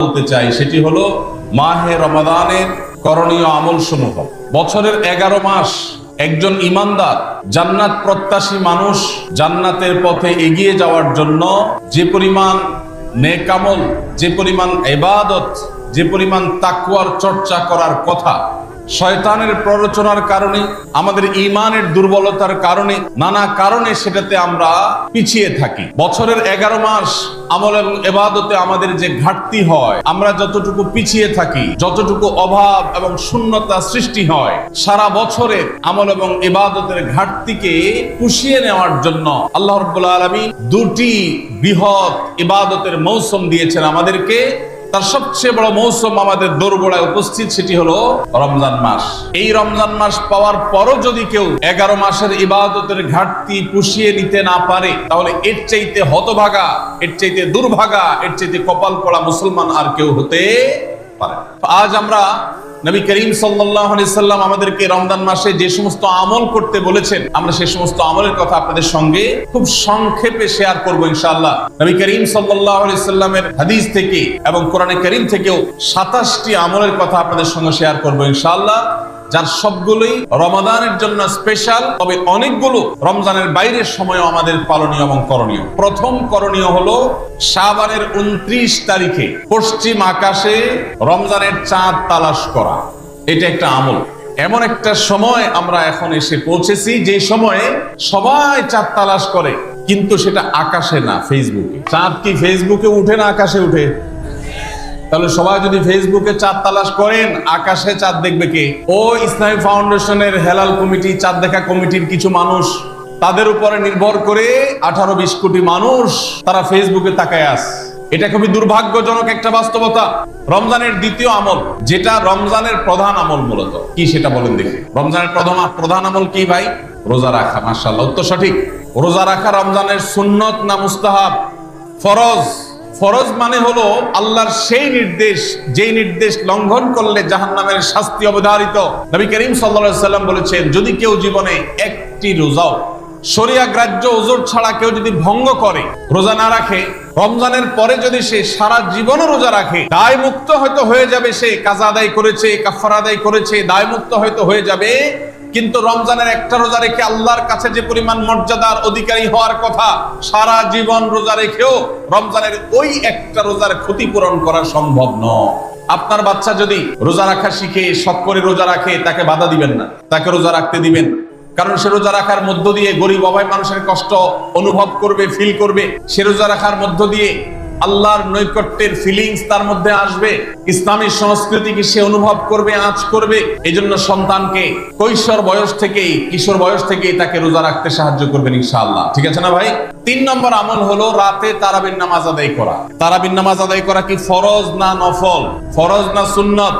বলতে চাই সেটি হলো মাহে রমাদানের করণীয় আমল সমূহ বছরের এগারো মাস একজন ইমানদার, জান্নাত প্রত্যাশী মানুষ জান্নাতের পথে এগিয়ে যাওয়ার জন্য যে পরিমাণ নেকামল যে পরিমাণ এবাদত, যে পরিমাণ তাকুয়ার চর্চা করার কথা শয়তানের প্ররোচনার কারণে, আমাদের ইমানের দুর্বলতার কারণে, নানা কারণে সেটাতে আমরা পিছিয়ে থাকি। বছরের এগারো মাস আমল এবং এবাদতে আমাদের যে ঘাটতি হয়, আমরা যতটুকু পিছিয়ে থাকি, যতটুকু অভাব এবং শূন্যতা সৃষ্টি হয়, সারা বছরের আমল এবং এবাদতের ঘাটতিকে পুষিয়ে নেওয়ার জন্য আল্লাহ রব্বুল আলমী দুটি বৃহৎ ইবাদতের মৌসুম দিয়েছেন আমাদেরকে। তার সবচেয়ে বড় মৌসুম আমাদের দোরগোড়ায় উপস্থিত সেটি হলো রমজান মাস। এই রমজান মাস পাওয়ার পরও যদি কেউ এগারো মাসের ইবাদতের ঘাটতি পুষিয়ে নিতে না পারে, তাহলে এর চাইতে হতভাগা, এর চাইতে দুর্ভাগা, এর চাইতে কপাল পড়া মুসলমান আর কেউ হতে পারে আজ আমরা নবী করিম সাল্লাম আমাদেরকে রমজান মাসে যে সমস্ত আমল করতে বলেছেন, আমরা সে সমস্ত আমলের কথা আপনাদের সঙ্গে খুব সংক্ষেপে শেয়ার করব ইনশাআল্লাহ। নবী করিম সাল্লামের হাদিস থেকে এবং কোরআনে করিম থেকেও সাতাশটি আমলের কথা আপনাদের সঙ্গে শেয়ার করব ইনশাআল্লাহ। যার সবগুলোই রমাদানের জন্য স্পেশাল তবে অনেকগুলো রমজানের বাইরের সময়ও আমাদের পালনীয় এবং করণীয়। প্রথম করণীয় হলো শাবানের উনত্রিশ তারিখে পশ্চিম আকাশে রমজানের চাঁদ তালাশ করা। এটা একটা আমল। এমন একটা সময় আমরা এখন এসে পৌঁছেছি, যে সময়ে সবাই চাঁদ তালাশ করে, কিন্তু সেটা আকাশে না ফেসবুকে চাঁদ কি ফেসবুকে উঠে না আকাশে উঠে? তাহলে সবাই যদি ফেসবুকে চাঁদ তালাশ করেন, আকাশে চাঁদ দেখবে কে? ও ইসলামী ফাউন্ডেশনের হেলাল কমিটি, চাঁদ দেখা কমিটির কিছু মানুষ, তাদের উপরে নির্ভর করে আঠারো বিশ কোটি মানুষ তারা ফেসবুকে তাকায় আস এটা খুবই দুর্ভাগ্যজনক একটা বাস্তবতা। রমজানের দ্বিতীয় আমল, যেটা রমজানের প্রধান আমল মূলত। কি সেটা বলেন দেখি। রমজানের প্রধান প্রধান আমল কি ভাই? রোজা রাখা মার্শাল্লাহ উত্তর সঠিক। রোজা রাখা রমজানের সুন্নত না মুস্তাহাব? ফরজ। ফরজ মানে হলো আল্লাহর সেই নির্দেশ, যেই নির্দেশ লঙ্ঘন করলে জাহান্নামের শাস্তি অবধারিত। নবী করিম সাল্লা সাল্লাম বলেছেন, যদি কেউ জীবনে একটি রোজাও শরিয়া গ্রাহ্য ওজোর ছাড়া কেউ যদি ভঙ্গ করে, রোজা না রাখে, রমজানের পরে যদি সে সারা জীবনও রোজা রাখে দায় মুক্ত হয়তো হয়ে যাবে সে, কাজা আদায় করেছে কাফার আদায় করেছে দায় মুক্ত হয়তো হয়ে যাবে কিন্তু রমজানের একটা রোজা রেখে আল্লাহর কাছে যে পরিমাণ মর্যাদার অধিকারী হওয়ার কথা সারা জীবন রোজা রেখেও রমজানের ওই একটা রোজার ক্ষতিপূরণ করা সম্ভব নয়। আপনার বাচ্চা যদি রোজা রাখা শিখে, শখ করে রোজা রাখে, তাকে বাধা দিবেন না। তাকে রোজা রাখতে দিবেন কারণ সে রোজা রাখার মধ্য দিয়ে গরিব অভাব মানুষের কষ্ট অনুভব করবে ফিল করবে। সে রোজা রাখার মধ্য দিয়ে আল্লাহর নৈকট্যের ফিলিংস তার মধ্যে আসবে। ইসলামী সংস্কৃতিকে সে অনুভব করবে, আঁচ করবে? এই জন্য সন্তানকে কৈশোর বয়স থেকেই, কিশোর বয়স থেকেই তাকে রোজা রাখতে সাহায্য করবেন ইনশাআল্লাহ। ঠিক আছে না ভাই? তিন নম্বর আমল হলো রাতে তারাবিন নামাজ আদায় করা। তারাবিন নামাজ আদায় করা কি ফরজ না নফল? ফরজ না সুন্নত?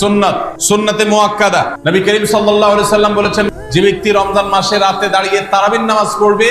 সুন্নাত। সুন্নাতে মুআক্কাদা নবী করিম সাল্লাল্লাহু আলাইহি সাল্লাম বলেছেন, যে ব্যক্তি রমজান মাসে রাতে দাঁড়িয়ে তারাবিন নামাজ পড়বে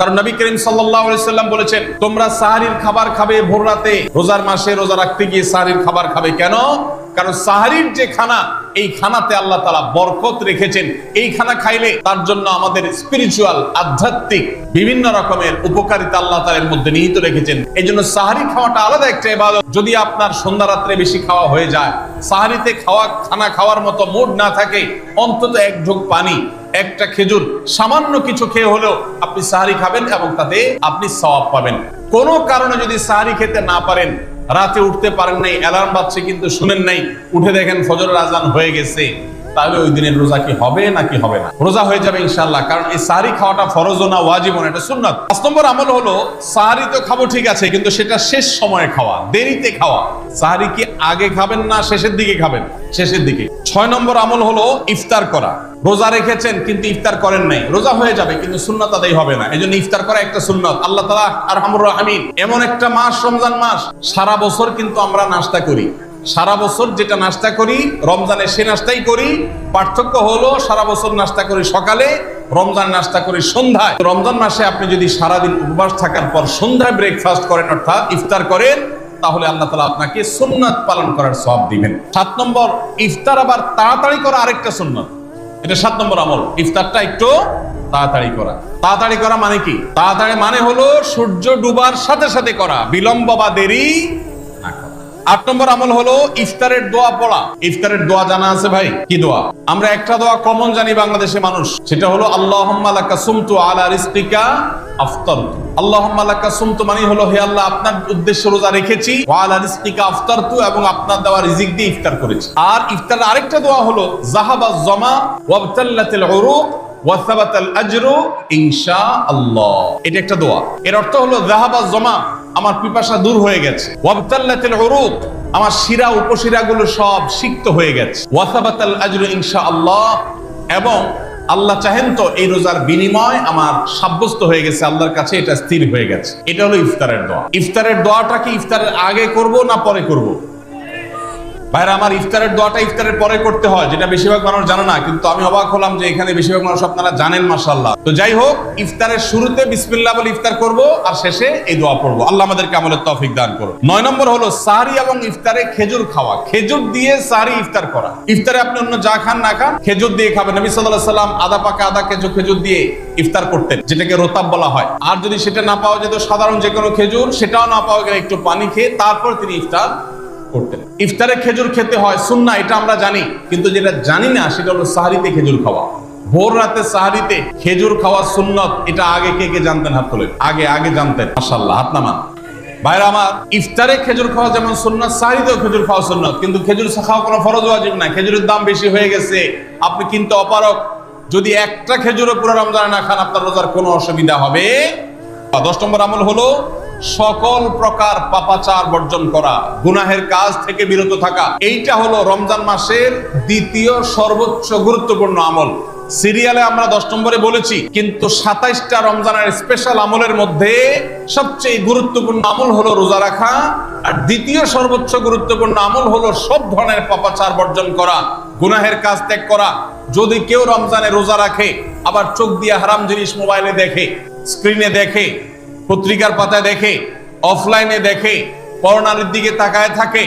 কারণ নবী করিম সাল্লাম বলেছেন, তোমরা সাহারির খাবার খাবে ভোর রাতে, রোজার মাসে রোজা রাখতে গিয়ে সাহারির খাবার খাবে। কেন? কারণ সাহারির যে খানা, এই খানাতে আল্লাহ তালা বরকত রেখেছেন। এই খানা খাইলে তার জন্য আমাদের স্পিরিচুয়াল আধ্যাত্মিক, বিভিন্ন রকমের উপকারিতা আল্লাহ তালের মধ্যে নিহিত রেখেছেন। এই জন্য সাহারি খাওয়াটা আলাদা একটা এবাদত যদি আপনার সন্ধ্যা রাত্রে বেশি খাওয়া হয়ে যায়, সাহারিতে খাওয়া, খানা খাওয়ার মতো মুড না থাকে, অন্তত এক ঢোক পানি। একটা খেজুর সামান্য কিছু খেয়ে হলেও আপনি সাহারি খাবেন এবং তাতে আপনি সওয়াব পাবেন। কোনো কারণে যদি সাহারি খেতে না পারেন, রাতে উঠতে পারেন নাই, অ্যালার্ম বাজছে কিন্তু শুনেন নাই, উঠে দেখেন ফজর আজান হয়ে গেছে। তাহলে ওই দিনের রোজা কি হবে নাকি হবে না? রোজা হয়ে যাবে ইনশাল্লাহ কারণ এই সাহারি খাওয়াটা ফরজ না ওয়াজিব না, এটা সুন্নাত। পাঁচ নম্বর আমল হলো সাহারি তো খাব ঠিক আছে, কিন্তু সেটা শেষ সময়ে খাওয়া, দেরিতে খাওয়া। সাহারি কি আগে খাবেন না শেষের দিকে খাবেন? শেষের দিকে। ছয় নম্বর আমল হলো ইফতার করা। রোজা রেখেছেন, কিন্তু ইফতার করেন নাই। রোজা হয়ে যাবে, কিন্তু সুন্নত আদায় হবে না। এই জন্য ইফতার করা একটা সুন্নত। আল্লাহ তালা আর হামুর আমিন এমন একটা মাস, রমজান মাস, সারা বছর কিন্তু আমরা নাস্তা করি। সারা বছর যেটা নাস্তা করি রমজানে সে নাস্তাই করি। পার্থক্য হলো, সারা বছর নাস্তা করি সকালে, রমজান নাস্তা করি সন্ধ্যায়। রমজান মাসে আপনি যদি সারাদিন উপবাস থাকার পর সন্ধ্যায় ব্রেকফাস্ট করেন, অর্থাৎ ইফতার করেন, তাহলে আল্লাহ তালা আপনাকে সুন্নাত পালন করার সব দিবেন। সাত নম্বর, ইফতার আবার তাড়াতাড়ি করা আরেকটা সুন্নাত। এটা সাত নম্বর আমল। ইফতারটা একটু তাড়াতাড়ি করা। তাড়াতাড়ি করা মানে কি? তাড়াতাড়ি মানে হলো সূর্য ডুবার সাথে সাথে করা। বিলম্ব বা দেরি আট নম্বর আমল হলো ইফতারের দোয়া পড়া। ইফতারের দোয়া জানা আছে ভাই? কি দোয়া? আমরা একটা দোয়া কমন জানি বাংলাদেশে মানুষ। সেটা হলো, আল্লাহুম্মা লাকা আলা আল্লাহ ইফতার আর আরেকটা দোয়া হলো জাহাবা জমা আজরু ইনশাআল্লাহ। এটা একটা দোয়া। এর অর্থ হলো জাহাবা জমা আমার পিপাসা দূর হয়ে গেছে। আমার শিরা উপশিরাগুলো সব সিক্ত হয়ে গেছে। ওয়াসাবাতাল ইনশাআল্লাহ, এবং আল্লাহ চাহেন তো এই রোজার বিনিময় আমার সাব্যস্ত হয়ে গেছে, আল্লাহর কাছে এটা স্থির হয়ে গেছে। এটা হলো ইফতারের দোয়া। ইফতারের দোয়াটা কি ইফতারের আগে করব না পরে করব? ভাইরা, আমার ইফতারের দোয়াটা ইফতারের পরে করতে হয়, যেটা বেশিরভাগ মানুষ জানে না, কিন্তু আমি অবাক হলাম যে এখানে বেশিরভাগ মানুষ আপনারা জানেন মাসাল্লাহ তো যাই হোক, ইফতারের শুরুতে বিসমিল্লাহ বলে ইফতার করব, আর শেষে এই দোয়া পড়ব। আল্লাহ আমাদেরকে আমলের তৌফিক দান করো নয় নম্বর হলো সাহারি এবং ইফতারে খেজুর খাওয়া। খেজুর দিয়ে সাহারি ইফতার করা। ইফতারে আপনি অন্য যা খান না খান, খেজুর দিয়ে খাবেন। নবী সাল্লাল্লাহু সাল্লাম আদা পাকা আদা কেজো খেজুর দিয়ে ইফতার করতেন, যেটাকে রোতাব বলা হয়। আর যদি সেটা না পাওয়া যেত, সাধারণ যে কোনো খেজুর, সেটাও না পাওয়া গেলে একটু পানি খেয়ে তারপর তিনি ইফতার করতেন। ইফতারে খেজুর খেতে হয় সুন্না এটা আমরা জানি। কিন্তু যেটা জানি না, সেটা হলো সাহারিতে খেজুর খাওয়া। ভোর রাতে সাহারিতে খেজুর খাওয়া সুন্নত, এটা আগে কে কে জানতেন হাত তোলেন? আগে আগে জানতেন। মাশাআল্লাহ, হাত নামান। ভাইরা আমার, ইফতারে খেজুর খাওয়া যেমন সুন্নত, সাহারিতেও খেজুর খাওয়া সুন্নত। কিন্তু খেজুর খাওয়া কোনো ফরজ ওয়াজিব না। খেজুরের দাম বেশি হয়ে গেছে। আপনি কিন্তু অপারক যদি একটা খেজুরও পুরো রমজানে না খান, আপনার রোজার কোনো অসুবিধা হবে? দশ নম্বর আমল হলো সকল প্রকার পাপাচার বর্জন করা, গুনাহের কাজ থেকে বিরত থাকা, এইটা হলো রমজান মাসের দ্বিতীয় সর্বোচ্চ গুরুত্বপূর্ণ আমল। সিরিয়ালে আমরা দশ নম্বরে বলেছি, কিন্তু সাতাইশটা রমজানের স্পেশাল আমলের মধ্যে সবচেয়ে গুরুত্বপূর্ণ আমল হলো রোজা রাখা, আর দ্বিতীয় সর্বোচ্চ গুরুত্বপূর্ণ আমল হলো সব ধরনের পাপাচার বর্জন করা, গুনাহের কাজ ত্যাগ করা। যদি কেউ রমজানে রোজা রাখে, আবার চোখ দিয়ে হারাম জিনিস মোবাইলে দেখে স্ক্রিনে দেখে পত্রিকার পাতায় দেখে অফলাইনে দেখে পরনারীর দিকে তাকায় থাকে।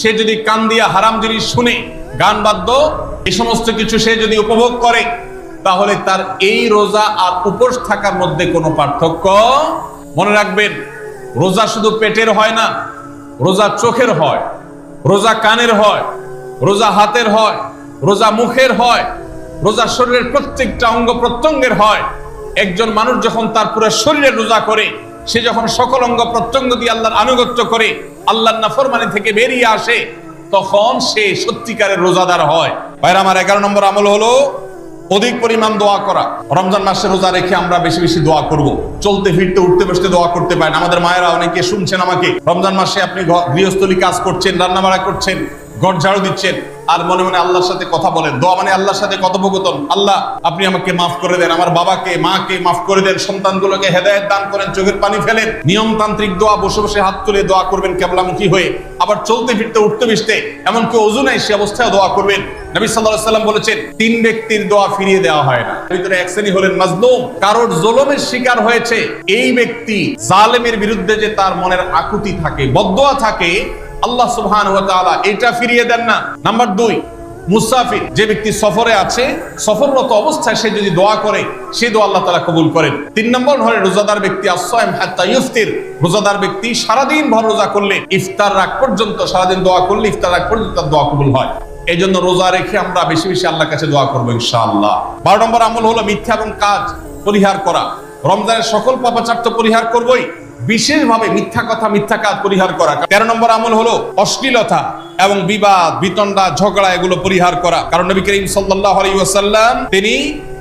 সে যদি কান দিয়া হারাম জিনিস শুনে, গান বাদ্য এই সমস্ত কিছু সে যদি উপভোগ করে, তাহলে তার এই রোজা আর উপোস থাকার মধ্যে কোনো পার্থক্য মনে রাখবেন। রোজা শুধু পেটের হয় না, রোজা চোখের হয়, রোজা কানের হয়, রোজা হাতের হয়, রোজা মুখের হয়, রোজা শরীরের প্রত্যেকটা অঙ্গ প্রত্যঙ্গের হয়। একজন মানুষ যখন তার পুরো শরীরে রোজা করে, সে যখন সকল অঙ্গ প্রত্যঙ্গ দিয়ে আল্লাহর আনুগত্য করে, আল্লাহর নাফরমানি থেকে বেরিয়ে আসে, তখন সে সত্যিকারের রোজাদার হয়। ভাইরা, আমার এগারো নম্বর আমল হলো অধিক পরিমাণ দোয়া করা। রমজান মাসে রোজা রেখে আমরা বেশি বেশি দোয়া করব। চলতে, ফিরতে, উঠতে, বসতে দোয়া করতে পারেন। আমাদের মায়েরা অনেকে শুনছেন আমাকে। রমজান মাসে আপনি গৃহস্থলী কাজ করছেন রান্না বাড়া করছেন ঘর ঝাড়ু দিচ্ছেন। আর মনে মনে আল্লাহর সাথে কথা বলেন। দোয়া মানে আল্লাহর সাথে কথোপকথন। আল্লাহ, আপনি আমাকে মাফ করে দেন। আমার বাবাকে, মাকে মাফ করে দেন। সন্তানগুলোকে হেদায়েত দান করেন। চোখের পানি ফেলেন। নিয়মতান্ত্রিক দোয়া, বসে বসে হাত তুলে দোয়া করবেন কেবলামুখী হয়ে। আবার চলতে ফিরতে, উঠতে বিসতে এমনকি অজু নাই, সে অবস্থায় দোয়া করবেন। নবী আলাইহি সাল্লাম বলেছেন, তিন ব্যক্তির দোয়া ফিরিয়ে দেওয়া হয় না। ভিতরে এক শ্রেণি হলেন মাজলুম। কারোর জুলুমের শিকার হয়েছে। এই ব্যক্তি জালেমের বিরুদ্ধে যে তার মনের আকুতি থাকে বদদোয়া থাকে আল্লাহ তাআলা এটা ফিরিয়ে দেন না। নাম্বার দুই, মুসাফির, যে ব্যক্তি সফরে আছে, সফররত অবস্থায় সে যদি দোয়া করে, সে দোয়া আল্লাহ তাআলা কবুল করেন। তিন নম্বর হলে রোজাদার ব্যক্তি আসসাইম হাত্তা ইফতির। রোজাদার ব্যক্তি সারাদিন ভর রোজা করলে ইফতার রাগ পর্যন্ত, সারাদিন দোয়া করলে ইফতার রাগ পর্যন্ত তার দোয়া কবুল হয়। এই জন্য রোজা রেখে আমরা বেশি বেশি আল্লাহর কাছে দোয়া করব ইনশাআল্লাহ। বারো নম্বর আমল হলো মিথ্যা এবং কাজ, পরিহার করা। রমজানের সকল পাপাচার তো পরিহার করবই। বিশেষভাবে মিথ্যা কথা, মিথ্যা কাজ পরিহার করা। তেরো নম্বর আমল হলো অশ্লীলতা এবং বিবাদ, বিতণ্ডা, ঝগড়া এগুলো পরিহার করা। কারণ নবী করিম ওয়াসাল্লাম, তিনি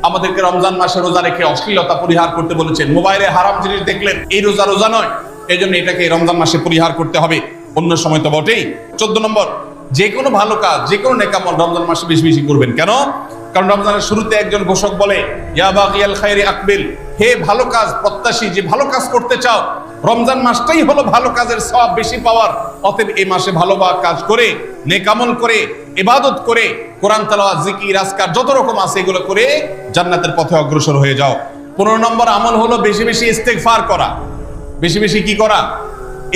আমাদেরকে রমজান মাসে রোজা রেখে অশ্লীলতা পরিহার করতে বলেছেন। মোবাইলে হারাম জিনিস দেখলেন, এই রোজা রোজা নয়। এই জন্য এটাকে রমজান মাসে পরিহার করতে হবে। অন্য সময় তো বটেই। চোদ্দ নম্বর, যে কোনো ভালো কাজ, যে কোনো নেকামল রমজান মাসে বেশি বেশি করবেন। কেন? কারণ রমজানের শুরুতে একজন ঘোষক বলে আকবিল হে ভালো কাজ প্রত্যাশী, যে ভালো কাজ করতে চাও, রমজান মাসটাই হলো ভালো কাজের সব বেশি পাওয়ার। অতএব এই মাসে ভালো বা কাজ করে নেকামল করে, ইবাদত করে, কোরআন, তালাওয়াত, জিকির, আজকার যত রকম আছে এগুলো করে জান্নাতের পথে অগ্রসর হয়ে যাও। পনেরো নম্বর আমল হলো বেশি বেশি ইস্তেগফার করা। বেশি বেশি কি করা?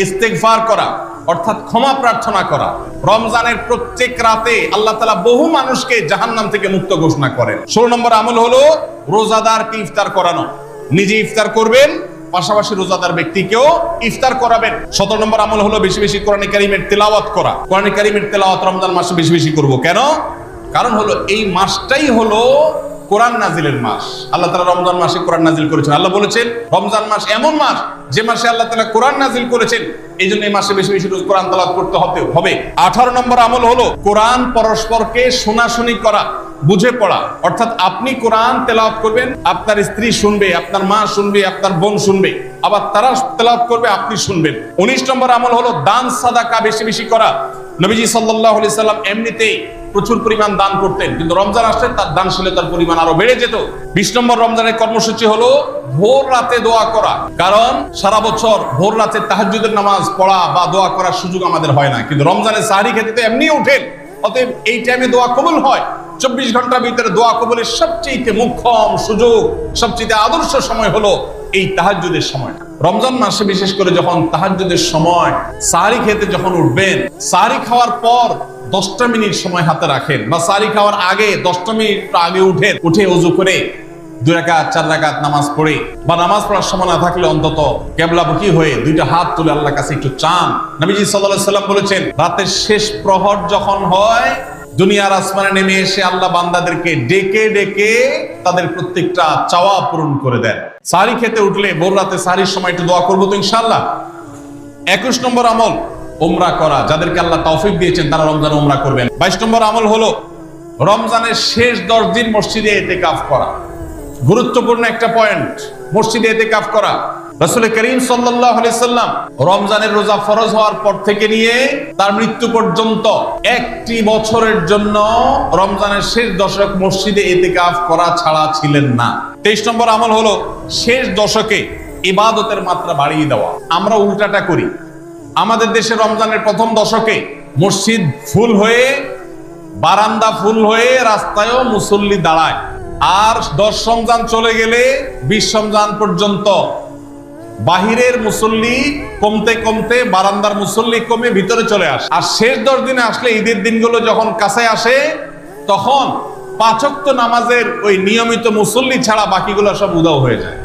ইস্তেগফার করা। অর্থাৎ ক্ষমা প্রার্থনা করা। রমজানের প্রত্যেক রাতে আল্লাহ তালা বহু মানুষকে জাহান্নাম থেকে মুক্ত ঘোষণা করেন। ষোলো নম্বর আমল হলো রোজাদারকে ইফতার করানো। নিজে ইফতার করবেন, পাশাপাশি রোজাদার ব্যক্তিকেও ইফতার করাবেন। সতেরো নম্বর আমল হলো বেশি বেশি কোরআন কারিমের তেলাওয়াত করা। কোরআন কারিমের তেলাওয়াত রমজান মাসে বেশি বেশি করব। কেন? কারণ হলো এই মাসটাই হলো কোরআন নাজিলের মাস। আল্লাহ তালা রমজান মাসে কোরআন নাজিল করেছেন। আল্লাহ বলেছেন, রমজান মাস এমন মাস যে মাসে আল্লাহ তালা কোরআন নাজিল করেছেন। এই জন্য এই মাসে বেশি বেশি কোরআন তালাত করতে হবে। হবে। আঠারো নম্বর আমল হলো কোরআন পরস্পরকে শোনাশুনি করা, বুঝে পড়া। অর্থাৎ আপনি কোরআন তেলাওয়াত করবেন, আপনার স্ত্রী শুনবে, আপনার মা শুনবে, আপনার বোন শুনবে। আবার তারা তেলাওয়াত করবে, আপনি শুনবেন। উনিশ নম্বর আমল হলো দান সাদাকা বেশি বেশি করা। নবীজি আলাইহি সাল্লাম এমনিতেই প্রচুর পরিমাণ দান করতেন। কিন্তু রমজান আসলে তার দানশীলতার পরিমাণ আরও বেড়ে যেত। বিশ নম্বর রমজানের কর্মসূচি হলো ভোর রাতে দোয়া করা। কারণ সারা বছর ভোর রাতে তাহাজ্জুদের নামাজ পড়া বা দোয়া করার সুযোগ আমাদের হয় না। কিন্তু রমজানের সাহারি খেতে তো এমনি ওঠেন। অতএব এই টাইমে দোয়া কবুল হয়। চব্বিশ ঘণ্টার ভিতরে দোয়া কবুলের সবচেয়ে মুখ্যম সুযোগ সবচেয়ে আদর্শ সময় হলো এই তাহাজ্জুদের সময়। রমজান মাসে বিশেষ করে যখন তাহাজ্জুদের সময় সারি খেতে যখন উঠবেন সারি খাওয়ার পর দশটা মিনিট সময় হাতে রাখেন। বা সারি খাওয়ার আগে দশটা মিনিট আগে উঠে উঠে উজু করে দুই রাকাত, চার রাকাত নামাজ পড়ে। বা নামাজ পড়ার সময় না থাকলে অন্তত কেবলামুখী হয়ে দুইটা হাত তুলে আল্লাহ কাছে একটু চান। নবীজি সাল্লাল্লাহু সাল্লাম বলেছেন, রাতের শেষ প্রহর যখন হয়, দুনিয়ার আসমানে নেমে এসে আল্লাহ বান্দাদেরকে ডেকে ডেকে তাদের প্রত্যেকটা চাওয়া পূরণ করে দেন। সারি খেতে উঠলে ভোর রাতে সারির সময় একটু দোয়া করব তো ইনশাল্লাহ একুশ নম্বর আমল ওমরা করা, যাদেরকে আল্লাহ তৌফিক দিয়েছেন, তারা রমজান ওমরা করবেন। বাইশ নম্বর আমল হলো রমজানের শেষ দশ দিন মসজিদে এতে কাফ করা। গুরুত্বপূর্ণ একটা পয়েন্ট মসজিদে এতে কাফ করা করিম সাল্লাম রমজানের রোজা ফরজ হওয়ার পর থেকে নিয়ে তার মৃত্যু পর্যন্ত একটি বছরের জন্য রমজানের শেষ দশক মসজিদে এতেকাফ করা ছাড়া ছিলেন না। তেইশ নম্বর আমল হলো শেষ দশকে ইবাদতের মাত্রা বাড়িয়ে দেওয়া। আমরা উল্টাটা করি। আমাদের দেশে রমজানের প্রথম দশকে মসজিদ ফুল হয়ে, বারান্দা ফুল হয়ে রাস্তায়ও মুসল্লি দাঁড়ায়। আর দশ রমজান চলে গেলে বিশ রমজান পর্যন্ত বাহিরের মুসল্লি কমতে কমতে বারান্দার মুসল্লি কমে ভিতরে চলে আসে। আর শেষ দশ দিনে আসলে ঈদের দিনগুলো যখন কাছে আসে, তখন পাচক্ত নামাজের ওই নিয়মিত মুসল্লি ছাড়া বাকিগুলো সব উদাও হয়ে যায়।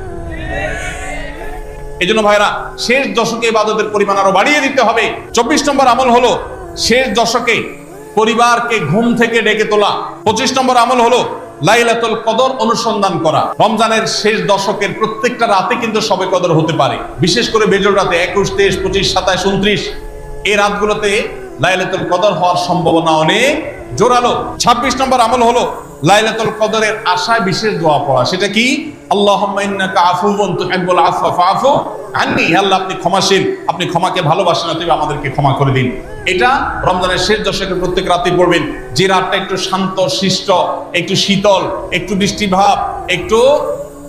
এই জন্য ভাইরা, শেষ দশকে ইবাদতের পরিমাণ আরও বাড়িয়ে দিতে হবে। চব্বিশ নম্বর আমল হলো, শেষ দশকে পরিবারকে ঘুম থেকে ডেকে তোলা। পঁচিশ নম্বর আমল হলো, লাইলাতুল কদর অনুসন্ধান করা। রমজানের শেষ দশকের প্রত্যেকটা রাতে কিন্তু সবে কদর হতে পারে। বিশেষ করে বেজর রাতে একুশ, তেইশ, পঁচিশ সাতাশ উনত্রিশ। এই রাতগুলোতে লাইলাতুল কদর হওয়ার সম্ভাবনা অনেক জোরালো। ছাব্বিশ নম্বর আমল হলো, লাইলাতুল কদরের আশায় বিশেষ দোয়া পড়া। সেটা কি? আল্লাহ, আপনি ক্ষমাশীল, আপনি ক্ষমাকে ভালোবাসেন তুমি আমাদেরকে ক্ষমা করে দিন। এটা রমজানের শেষ দশকে প্রত্যেক রাতে পড়বেন। যে রাতটা একটু শান্ত, শিষ্ট, একটু শীতল, একটু বৃষ্টিভাব একটু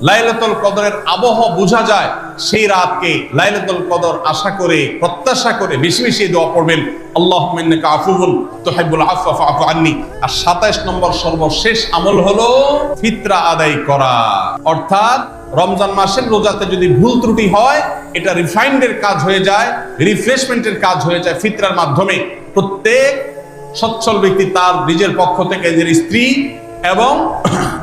লাইলাতুল কদরের আবহ বোঝা যায় সেই রাতকে লাইলাতুল কদর আশা করে, প্রত্যাশা করে বেশি বেশি দোয়া পড়বেন। আল্লাহুম্মা ইন্নাকা আফুউন তুহিব্বুল আফওয়া ফাআফু আন্নি। আর 27 নম্বর সর্বশেষ আমল হলো ফিতরা আদায় করা। অর্থাৎ রমজান মাসের রোজাতে যদি ভুল ত্রুটি হয়, এটা রিফাইন্ডের কাজ হয়ে যায়, রিফ্রেশমেন্টের কাজ হয়ে যায় ফিতরার মাধ্যমে। প্রত্যেক সচ্ছল ব্যক্তি তার নিজের পক্ষ থেকে নিজের স্ত্রী এবং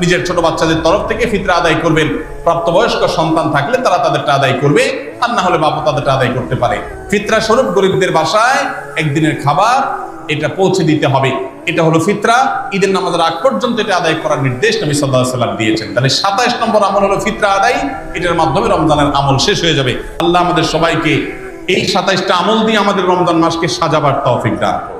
নিজের ছোট বাচ্চাদের তরফ থেকে ফিতরা আদায় করবেন। প্রাপ্তবয়স্ক সন্তান থাকলে তারা তাদেরটা আদায় করবে, আর না হলে বাবা তাদেরটা আদায় করতে পারে। ফিতরা স্বরূপ গরিবদের বাসায় একদিনের খাবার, এটা পৌঁছে দিতে হবে। এটা হলো ফিতরা। ঈদের নামাজের আগ পর্যন্ত এটা আদায় করার নির্দেশ নবী সাল্লাহ সাল্লাম দিয়েছেন। তাহলে সাতাইশ নম্বর আমল হলো ফিতরা আদায়। এটার মাধ্যমে রমজানের আমল শেষ হয়ে যাবে। আল্লাহ আমাদের সবাইকে এই সাতাইশটা আমল দিয়ে আমাদের রমজান মাসকে সাজাবার তৌফিক দান।